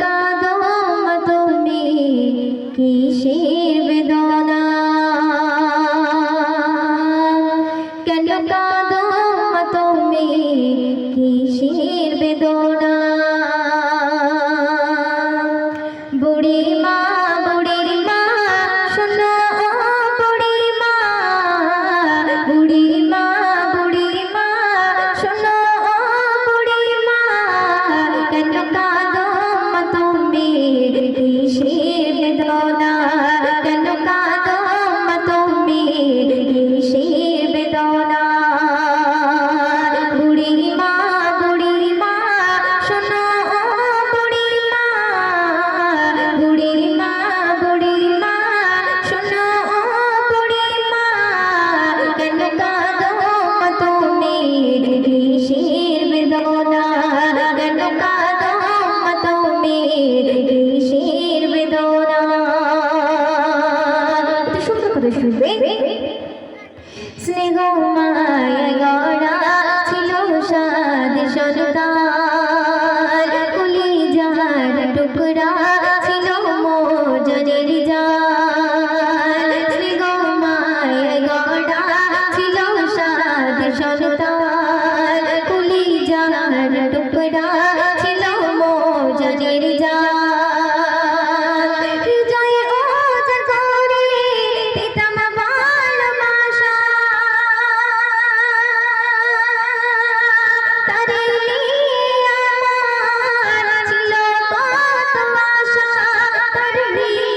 কদম তুমি কিসের বেদনা? কেন কদম তুমি কিসের বেদনা? কিসের বেদনা বুড়ি মা বুড়ি মা শোনো ও বুড়ি মা বুড়ি মা বুড়ি মা শোনো ও বুড়ি মা কেন কাঁদো তুমি কিসের বেদনা কেন কাঁদো তুমি কিসের বেদনা শুনবে স্নেহ মায়া গড়া ছিল সাদ সন্তান কুলি যার টুকরা ছিল মোজনের জান স্নেহ মায়া গড়া ছিল সাদ সন্তান কুলি যার টুকরা ছিল কত আশা করলি